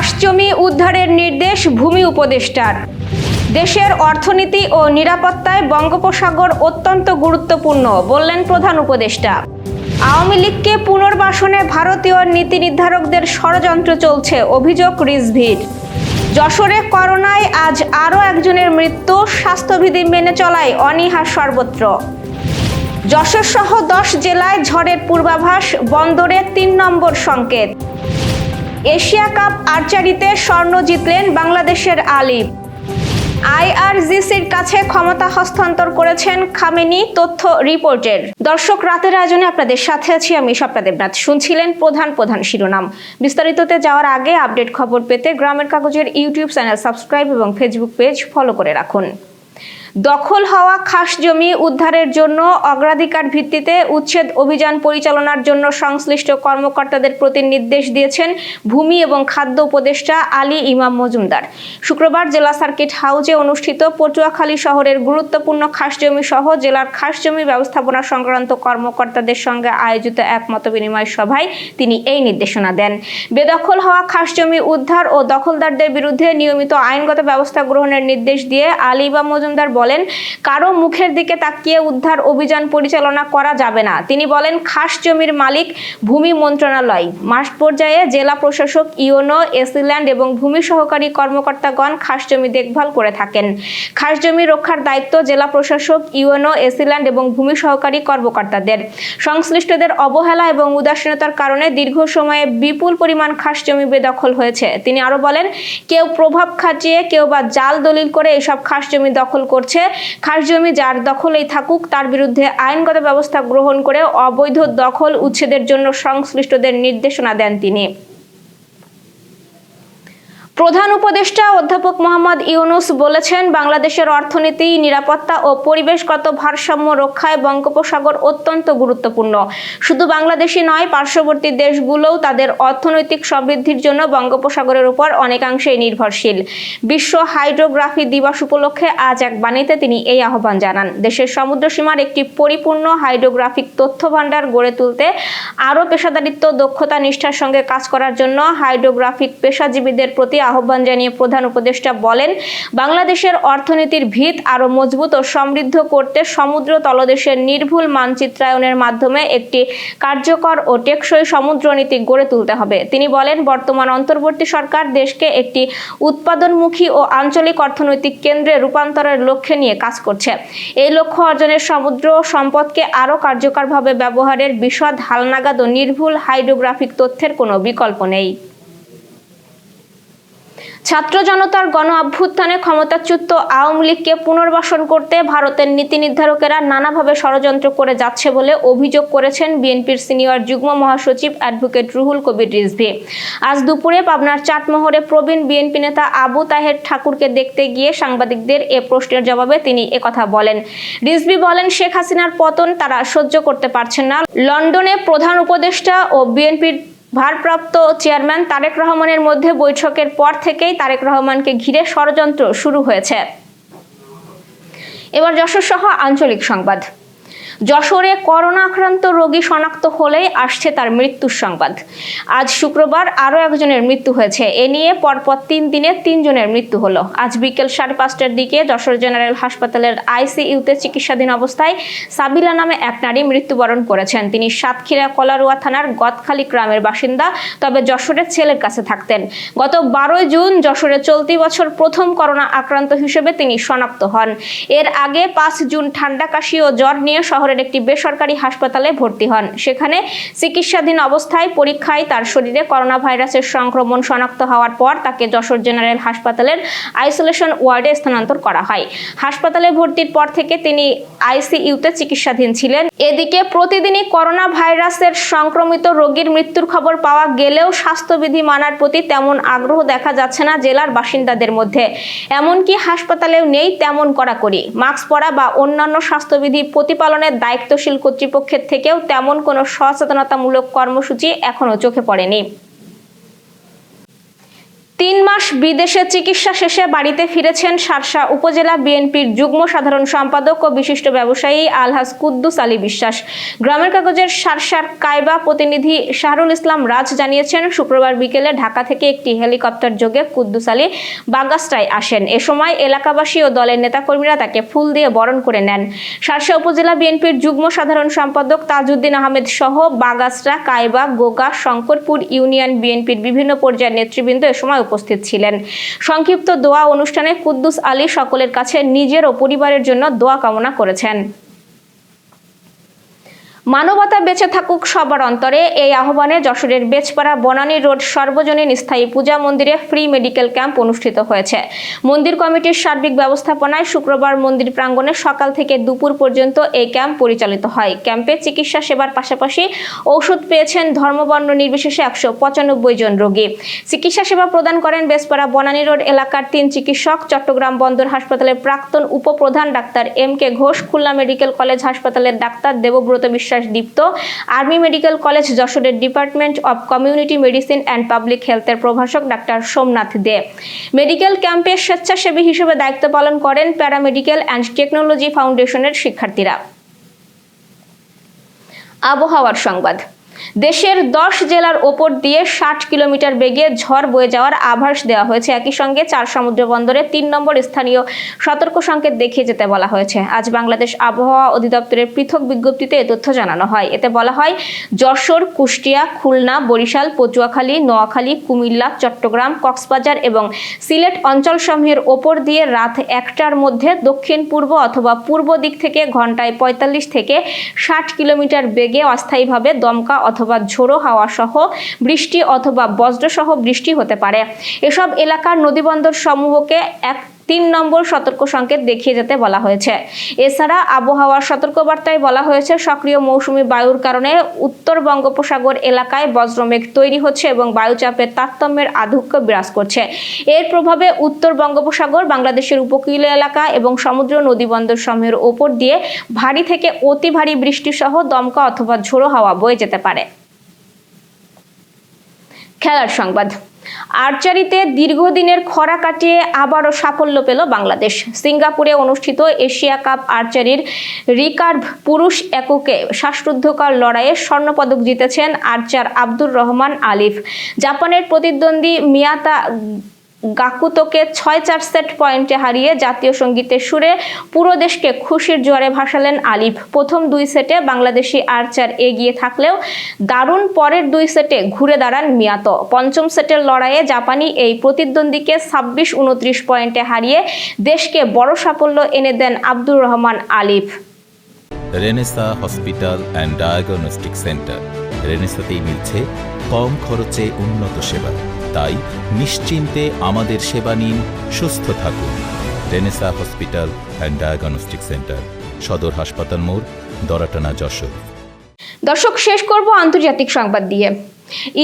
খাস জমি উদ্ধারের নির্দেশ ভূমি উপদেষ্টার। দেশের অর্থনীতি ও নিরাপত্তায় বঙ্গোপসাগর অত্যন্ত গুরুত্বপূর্ণ, বললেন প্রধান উপদেষ্টা। আওয়ামী লীগকে পুনর্বাসনে ভারতীয় নীতি নির্ধারকদের ষড়যন্ত্র চলছে, অভিযোগ রিজভির। যশোরে করোনায় আজ আরও একজনের মৃত্যু, স্বাস্থ্যবিধি মেনে চলায় অনীহা সর্বত্র। যশোর সহ দশ জেলায় ঝড়ের পূর্বাভাস, বন্দরে তিন নম্বর সংকেত। এশিয়া কাপ আর্চারিতে স্বর্ণ জিতলেন বাংলাদেশের আলিফ আইআরজিসির কাছে ক্ষমতা হস্তান্তর করেছেন খামেনি তথ্য রিপোর্টের। দর্শক, রাতের আয়োজনে আপনাদের সাথে আছি আমি স্বপ্না দেবনাথ। শুনছিলেন প্রধান প্রধান শিরোনাম। বিস্তারিততে যাওয়ার আগে আপডেট খবর পেতে গ্রামের কাগজের ইউটিউব চ্যানেল সাবস্ক্রাইব এবং ফেসবুক পেজ ফলো করে রাখুন। দখল হওয়া খাস জমি উদ্ধারের জন্য অগ্রাধিকার ভিত্তিতে উচ্ছেদ অভিযান পরিচালনার জন্য সংশ্লিষ্ট কর্মকর্তাদের প্রতি নির্দেশ দিয়েছেন ভূমি এবং খাদ্য উপদেষ্টা আলী ইমাম মজুমদার। শুক্রবার জেলা সার্কিট হাউজে অনুষ্ঠিত পটুয়াখালী শহরের গুরুত্বপূর্ণ খাস জমি সহ জেলার খাস জমি ব্যবস্থাপনা সংক্রান্ত কর্মকর্তাদের সঙ্গে আয়োজিত এক মত বিনিময় সভায় তিনি এই নির্দেশনা দেন। বেদখল হওয়া খাস জমি উদ্ধার ও দখলদারদের বিরুদ্ধে নিয়মিত আইনগত ব্যবস্থা গ্রহণের নির্দেশ দিয়ে আলী ইমাম মজুমদার বলেন, কারও মুখের দিকে তাকিয়ে উদ্ধার অভিযান পরিচালনা করা যাবে না। তিনি বলেন, খাস জমির মালিক ভূমি মন্ত্রণালয়। মাঠ পর্যায়ে জেলা প্রশাসক ইওনো এসিল্যান্ড এবং ভূমি সহকারী কর্মকর্তাগণ খাস জমি দেখভাল করে থাকেন। খাস জমি রক্ষার দায়িত্ব জেলা প্রশাসক ইউএনও এসিল্যান্ড এবং ভূমি সহকারী কর্মকর্তাদের। সংশ্লিষ্টদের অবহেলা এবং উদাসীনতার কারণে দীর্ঘ সময়ে বিপুল পরিমাণ খাস জমি বেদখল হয়েছে। তিনি আরও বলেন, কেউ প্রভাব খাটিয়ে কেউ বা জাল দলিল করে এসব খাস জমি দখল করছে। খাস জমি যার দখলেই থাকুক, তার বিরুদ্ধে আইনগত ব্যবস্থা গ্রহণ করে অবৈধ দখল উচ্ছেদের জন্য সংশ্লিষ্টদের নির্দেশনা দেন তিনি। প্রধান উপদেষ্টা অধ্যাপক মোহাম্মদ ইউনুস বলেছেন, বাংলাদেশের অর্থনীতি, নিরাপত্তা ও পরিবেশগত ভারসাম্য রক্ষায় বঙ্গোপসাগর অত্যন্ত গুরুত্বপূর্ণ। শুধু বাংলাদেশই নয়, পার্শ্ববর্তী দেশগুলোও তাদের অর্থনৈতিক সমৃদ্ধির জন্য বঙ্গোপসাগরের উপর অনেকাংশেই নির্ভরশীল। বিশ্ব হাইড্রোগ্রাফি দিবস উপলক্ষে আজ এক বাণীতে তিনি এই আহ্বান জানান। দেশের সমুদ্রসীমার একটি পরিপূর্ণ হাইড্রোগ্রাফিক তথ্য ভাণ্ডার গড়ে তুলতে আরও পেশাদারিত্ব, দক্ষতা, নিষ্ঠার সঙ্গে কাজ করার জন্য হাইড্রোগ্রাফিক পেশাজীবীদের প্রতি আহ্বান জানিয়ে প্রধান উপদেষ্টা বলেন, বাংলাদেশের অর্থনীতির ভিত আরও মজবুত ও সমৃদ্ধ করতে সমুদ্র তলদেশের নির্ভুল মানচিত্রায়নের মাধ্যমে একটি কার্যকর ও টেকসই সমুদ্রনীতি গড়ে তুলতে হবে। তিনি বলেন, বর্তমান অন্তর্বর্তী সরকার দেশকে একটি উৎপাদনমুখী ও আঞ্চলিক অর্থনৈতিক কেন্দ্রে রূপান্তরের লক্ষ্যে নিয়ে কাজ করছে। এই লক্ষ্য অর্জনের সমুদ্র সম্পদকে আরও কার্যকরভাবে ব্যবহারের বিশদ হালনাগাদ ও নির্ভুল হাইড্রোগ্রাফিক তথ্যের কোনো বিকল্প নেই। ছাত্র জনতার গণ অভ্যুত্থানে ক্ষমতাচ্যুত আওয়ামী লীগকে পুনর্বাসন করতে ভারতের নীতি নির্ধারকেরা নানাভাবে ষড়যন্ত্র করে যাচ্ছে বলে অভিযোগ করেছেন বিএনপির সিনিয়র যুগ্ম মহাসচিব অ্যাডভোকেট রুহুল কবির রিজভি। আজ দুপুরে পাবনার চাটমোহরে প্রবীণ বিএনপি নেতা আবু তাহের ঠাকুরকে দেখতে গিয়ে সাংবাদিকদের এ প্রশ্নের জবাবে তিনি একথা বলেন। রিজভি বলেন, শেখ হাসিনার পতন তারা সহ্য করতে পারছেন না। লন্ডনে প্রধান উপদেষ্টা ও বিএনপির ভারপ্রাপ্ত চেয়ারম্যান তারেক রহমানের মধ্যে বৈঠকের পর থেকেই তারেক রহমানকে ঘিরে ষড়যন্ত্র শুরু হয়েছে। এবার যশোর সহ আঞ্চলিক সংবাদ। যশোরে করোনা আক্রান্ত রোগী শনাক্ত হলেই আসছে তার মৃত্যুর সংবাদ। আজ শুক্রবার আরও একজনের মৃত্যু হয়েছে। এ নিয়ে পরপর তিন দিনে তিনজনের মৃত্যু হলো। আজ বিকেল সাড়ে পাঁচটার দিকে যশোর জেনারেল হাসপাতালের আইসিইউতে চিকিৎসাধীন অবস্থায় সাবিলা নামে এক নারী মৃত্যুবরণ করেছেন। তিনি সাতক্ষীরা কলারুয়া থানার গদখালি গ্রামের বাসিন্দা, তবে যশোরের ছেলের কাছে থাকতেন। গত বারোই জুন যশোরে চলতি বছর প্রথম করোনা আক্রান্ত হিসেবে তিনি শনাক্ত হন। এর আগে পাঁচ জুন ঠান্ডা কাশি ও জ্বর নিয়ে শহরের একটি বেসরকারি হাসপাতালে ভর্তি হন। সেখানে চিকিৎসাধীন অবস্থায় পরীক্ষায় তার শরীরে করোনা ভাইরাসের সংক্রমণ শনাক্ত হওয়ার পর তাকে যশোর জেনারেল হাসপাতালের আইসোলেশন ওয়ার্ডে স্থানান্তর করা হয়। হাসপাতালে ভর্তির পর থেকে তিনি আইসিইউতে চিকিৎসাধীন ছিলেন। এদিকে প্রতিদিনই করোনা ভাইরাসের সংক্রমিত রোগীর মৃত্যুর খবর পাওয়া গেলেও স্বাস্থ্যবিধি মানার প্রতি তেমন আগ্রহ দেখা যাচ্ছে না জেলার বাসিন্দাদের মধ্যে। এমনকি হাসপাতালেও নেই তেমন কড়াকড়ি। মাস্ক পরা বা অন্যান্য স্বাস্থ্যবিধি প্রতিপালনের দায়িত্বশীল কর্তৃপক্ষের থেকেও তেমন কোনো সচেতনতামূলক কর্মসূচি এখনও চোখে পড়েনি। তিন মাস বিদেশে চিকিৎসা শেষে বাড়িতে ফিরেছেন সারসা উপজেলা বিএনপির যুগ্ম সাধারণ সম্পাদক ও বিশিষ্ট ব্যবসায়ী আলহাজ কুদ্দুস আলী বিশ্বাস। গ্রামের কাগজের সারসার কায়বা প্রতিনিধি শাহরুল ইসলাম রাজ জানিয়েছেন, শুক্রবার বিকেলে ঢাকা থেকে একটি হেলিকপ্টার যোগে কুদ্দুস আলী বাগাস্টায় আসেন। এ সময় এলাকাবাসী ও দলের নেতাকর্মীরা তাকে ফুল দিয়ে বরণ করে নেন। সারসা উপজেলা বিএনপির যুগ্ম সাধারণ সম্পাদক তাজউদ্দিন আহমেদ সহ বাগাসরা কায়বা, গোগা, শঙ্করপুর ইউনিয়ন বিএনপির বিভিন্ন পর্যায়ের নেতৃবৃন্দ এ সময় উপস্থিত ছিলেন। সংক্ষিপ্ত দোয়া অনুষ্ঠানে কুদ্দুস আলী সকলের কাছে নিজের ও পরিবারের জন্য দোয়া কামনা করেছেন। মানবতা বেঁচে থাকুক সবার অন্তরে, এই আহ্বানে যশোরের বেচপাড়া বনানী রোড সর্বজনীন স্থায়ী পূজা মন্দিরে ফ্রি মেডিকেল ক্যাম্প অনুষ্ঠিত হয়েছে। মন্দির কমিটির সার্বিক ব্যবস্থাপনায় শুক্রবার মন্দির প্রাঙ্গণে সকাল থেকে দুপুর পর্যন্ত এই ক্যাম্প পরিচালিত হয়। ক্যাম্পে চিকিৎসা সেবার পাশাপাশি ঔষধ পেয়েছেন ধর্মবর্ণ নির্বিশেষে একশো পঁচানব্বই জন রোগী। চিকিৎসা সেবা প্রদান করেন বেসপাড়া বনানী রোড এলাকার তিন চিকিৎসক, চট্টগ্রাম বন্দর হাসপাতালের প্রাক্তন উপপ্রধান doctor M K Ghosh, Khulna medical college হাসপাতালের doctor Debabrata Biswas Dipto. Army medical college যশোরের department of community medicine and public হেলথের প্রভাষক ডাক্তার সোমনাথ দে। মেডিকেল ক্যাম্পে স্বেচ্ছাসেবী হিসেবে দায়িত্ব পালন করেন প্যারামেডিক্যাল অ্যান্ড টেকনোলজি ফাউন্ডেশনের শিক্ষার্থীরা। আবহাওয়ার সংবাদ। দেশের দশ জেলার ওপর দিয়ে ষাট কিলোমিটার বেগে ঝড় বয়ে যাওয়ার আভাস দেওয়া হয়েছে। একই সঙ্গে চার সমুদ্র বন্দরে তিন নম্বর স্থানীয় সতর্ক সংকেত দেখিয়ে যেতে বলা হয়েছে। আজ বাংলাদেশ আবহাওয়া অধিদপ্তরের পৃথক বিজ্ঞপ্তিতে এ তথ্য জানানো হয়। এতে বলা হয়, যশোর, কুষ্টিয়া, খুলনা, বরিশাল, পটুয়াখালী, নোয়াখালী, কুমিল্লা, চট্টগ্রাম, কক্সবাজার এবং সিলেট অঞ্চলসমূহের ওপর দিয়ে রাত একটার মধ্যে দক্ষিণ, পূর্ব অথবা পূর্ব দিক থেকে ঘন্টায় পঁয়তাল্লিশ থেকে ষাট কিলোমিটার বেগে অস্থায়ীভাবে দমকা অথবা ঝোড়ো হাওয়া সহ বৃষ্টি অথবা বজ্রসহ বৃষ্টি হতে পারে। এসব এলাকার নদীবন্দর সমূহকে এক তিন নম্বর সতর্ক সংকেত দেখিয়ে যেতে বলা হয়েছে। এছাড়া আবহাওয়ার সতর্কবার্তায় বলা হয়েছে, সক্রিয় মৌসুমি বায়ুর কারণে উত্তর বঙ্গোপসাগর এলাকায় বজ্রমেঘ তৈরি হচ্ছে এবং বায়ুচাপের তারতম্যের আধিক্য বিরাজ করছে। এর প্রভাবে উত্তর বঙ্গোপসাগর, বাংলাদেশের উপকূলীয় এলাকা এবং সমুদ্র নদীবন্দর সমূহের ওপর দিয়ে ভারী থেকে অতি ভারী বৃষ্টি সহ দমকা অথবা ঝোড়ো হাওয়া বয়ে যেতে পারে। খেলার সংবাদ। আর্চারিতে দীর্ঘদিনের খরা কাটিয়ে আবারও সাফল্য পেল বাংলাদেশ। সিঙ্গাপুরে অনুষ্ঠিত এশিয়া কাপ আর্চারির রিকার্ভ পুরুষ এককে শ্বাসরুদ্ধকর লড়াইয়ে স্বর্ণপদক জিতেছেন আর্চার আব্দুর রহমান আলিফ। জাপানের প্রতিদ্বন্দ্বী মিয়াতা গাকুতোকে ছয় চার সেট পয়েন্টে হারিয়ে জাতীয় সঙ্গীতের সুরে পুরো দেশকে খুশির জোয়ারে ভাসালেন আলিফ। প্রথম দুই সেটে বাংলাদেশি আর্চার এগিয়ে থাকলেও দারুণ পরের দুই সেটে ঘুরে দাঁড়ান মিয়াত। পঞ্চম সেটের লড়াইয়ে জাপানি এই প্রতিদ্বন্দ্বীকে ছাব্বিশ উনত্রিশ পয়েন্টে হারিয়ে দেশকে বড় সাফল্য এনে দেন Abdur Rahman Alif. Renaissance hospital and diagnostic centre. রেনেসাতেই মিলছে কম খরচে উন্নত সেবা। তাই নিশ্চিন্তে আমাদের সেবা নিন, সুস্থ থাকুন। Renaissance hospital and diagnostic centre সদর হাসপাতাল মোড়, দরাটানা যশোর। দর্শক, শেষ করব আন্তর্জাতিক সংবাদ দিয়ে।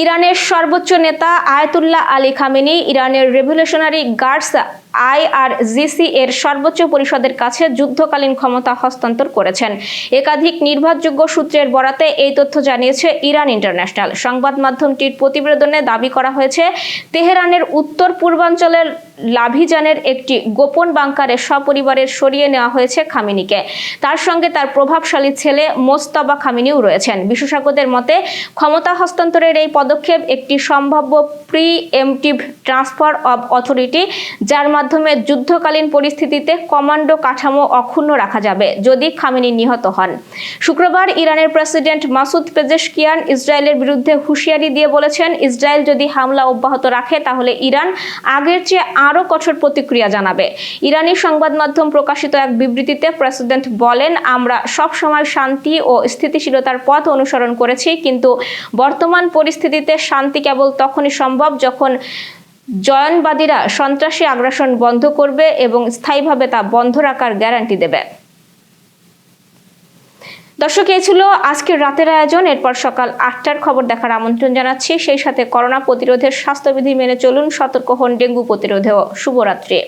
ইরানের সর্বোচ্চ নেতা আয়াতুল্লাহ আলী খামেনি, ইরানের রেভলিউশনারি গার্ডস আইআরজিসি এর সর্বোচ্চ পরিষদের কাছে যুদ্ধকালীন ক্ষমতা হস্তান্তর করেছেন। একাধিক নির্ভরযোগ্য সূত্রের বরাতে এই তথ্য জানিয়েছে ইরান ইন্টারন্যাশনাল। সংবাদ মাধ্যমটির প্রতিবেদনে দাবি করা হয়েছে, তেহরানের উত্তর পূর্বাঞ্চলের লাভিজানের একটি গোপন বাংকারে সপরিবারের সরিয়ে নেওয়া হয়েছে খামিনিকে। তার সঙ্গে তার প্রভাবশালী ছেলে মোস্তবা খামিনিও রয়েছেন। বিশেষজ্ঞদের মতে, ক্ষমতা হস্তান্তরের এই পদক্ষেপ একটি সম্ভাব্য preemptive transfer of authority, যার মাধ্যমে যুদ্ধকালীন পরিস্থিতিতে কমান্ডো কাঠামো অক্ষুণ্ণ রাখা যাবে, যদি খামিনি নিহত হন। শুক্রবার ইরানের প্রেসিডেন্ট মাসুদ পেজেশকিয়ান ইসরায়েলের বিরুদ্ধে হুঁশিয়ারি দিয়ে বলেছেন, ইসরায়েল যদি হামলা অব্যাহত রাখে, তাহলে ইরান আগের চেয়ে আরও কঠোর প্রতিক্রিয়া জানাবে। ইরানি সংবাদ মাধ্যম প্রকাশিত এক বিবৃতিতে প্রেসিডেন্ট বলেন, আমরা সব সময় শান্তি ও স্থিতিশীলতার পথ অনুসরণ করেছি, কিন্তু বর্তমান পরিস্থিতিতে শান্তি কেবল তখনই সম্ভব যখন জয়নবাদীরা সন্ত্রাসী আগ্রাসন বন্ধ করবে এবং স্থায়ীভাবে তা বন্ধ রাখার গ্যারান্টি দেবে। দর্শক, এই ছিল আজকের রাতের আয়োজন। এরপর সকাল আটটার খবর দেখার আমন্ত্রণ জানাচ্ছি। সেই সাথে করোনা প্রতিরোধের স্বাস্থ্যবিধি মেনে চলুন, সতর্ক হন ডেঙ্গু প্রতিরোধেও। শুভরাত্রি।